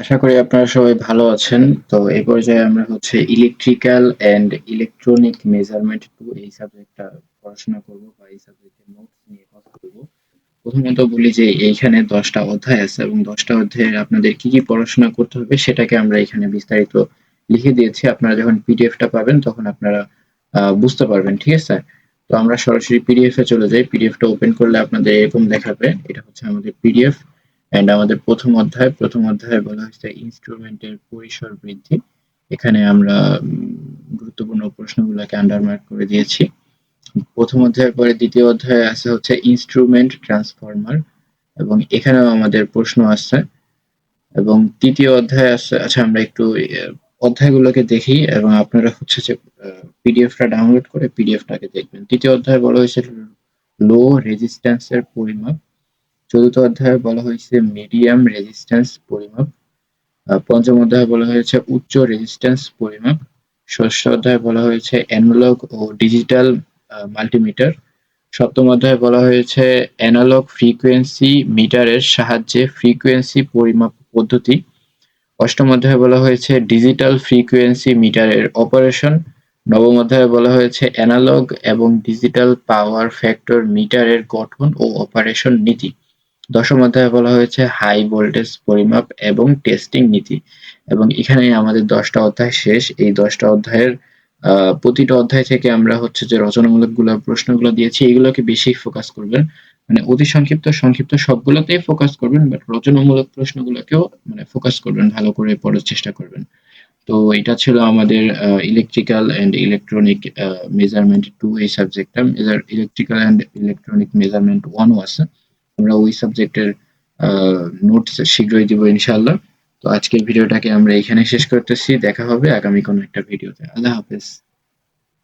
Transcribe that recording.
আশা করি আপনারা সবাই ভালো আছেন। তো এই পর্যায়ে আমরা হচ্ছে electrical and electronic measurement two এই সাবজেক্টটা পড়াশোনা করব বা এই সাবজেক্টের নোটস নিয়ে কথা বলব। প্রথমত বলি যে এইখানে ১০ টা অধ্যায় আছে এবং ১০ টা অধ্যায়ের আপনাদের কি, কি পড়াশোনা করতে হবে সেটাকে আমরা এখানে বিস্তারিত লিখে দিয়েছি। আপনারা যখন পিডিএফটা পাবেন তখন আপনারা বুঝতে পারবেন। ঠিক আছে? তো আমরা সরাসরি পিডিএফ এ চলে যাই। পিডিএফটা ওপেন করলে আপনাদের এরকম দেখাবে। এটা হচ্ছে আমাদের পিডিএফ অ্যান্ড আমাদের প্রথম অধ্যায়, প্রথম অধ্যায়ে বলা হয়েছে ইনস্ট্রুমেন্টের পরিসর বৃদ্ধি। এখানে আমরা গুরুত্বপূর্ণ প্রশ্নগুলোকে আন্ডারমার্ক করে দিয়েছি। প্রথম অধ্যায়ের পরে দ্বিতীয় অধ্যায়ে আছে হচ্ছে ইনস্ট্রুমেন্ট ট্রান্সফরমার এবং এখানেও আমাদের প্রশ্ন আছে এবং তৃতীয় অধ্যায় আছে আচ্ছা আমরা একটু অধ্যায়গুলোকে দেখি এবং আপনারা হচ্ছে যে পিডিএফটা ডাউনলোড করে পিডিএফটাকে দেখবেন। তৃতীয় অধ্যায় বলা হয়েছে লো রেজিস্ট্যান্সের পরিমাপ চতুর্থ অধ্যায়ে বলা হয়েছে মিডিয়াম রেজিস্ট্যান্স পরিমাপ। পঞ্চম অধ্যায়ে বলা হয়েছে উচ্চ রেজিস্ট্যান্স পরিমাপ। ষষ্ঠ অধ্যায়ে বলা হয়েছে অ্যানালগ ও ডিজিটাল মাল্টিমিটার সপ্তম অধ্যায়ে বলা হয়েছে অ্যানালগ ফ্রিকোয়েন্সি মিটারের সাহায্যে ফ্রিকোয়েন্সি পরিমাপ পদ্ধতি। অষ্টম অধ্যায়ে বলা হয়েছে ডিজিটাল ফ্রিকোয়েন্সি মিটারের অপারেশন নবম অধ্যায়ে বলা হয়েছে অ্যানালগ এবং ডিজিটাল পাওয়ার ফ্যাক্টর মিটারের গঠন ও অপারেশন নীতি। দশম অধ্যায়ে বলা হয়েছে হাই ভোল্টেজ পরিমাপ এবং টেস্টিং নীতি। এবং এখানে আমাদের দশটা অধ্যায় শেষ। এই দশটা অধ্যায়ের প্রতিটা অধ্যায় থেকে আমরা হচ্ছে যে রচনামূলকগুলো, প্রশ্নগুলো দিয়েছি, এগুলোকে বেশি ফোকাস করবেন। মানে অতি সংক্ষিপ্ত সংক্ষিপ্ত সবগুলোতেই ফোকাস করবেন বাট রচনামূলক প্রশ্নগুলোকেও মানে ফোকাস করবেন, ভালো করে পড়ার চেষ্টা করবেন। তো এটা ছিল আমাদের electrical and electronic measurement two. এই সাবজেক্টটা ইলেকট্রিক্যাল অ্যান্ড ইলেকট্রনিক মেজারমেন্ট ওয়ানও আছে। আমরা ওই সাবজেক্টের নোটস শীঘ্রই দিব ইনশাআল্লাহ। তো আজকের ভিডিওটাকে আমরা এখানে শেষ করতেছি। দেখা হবে আগামী কোনো একটা ভিডিওতে। আল্লাহ হাফেজ।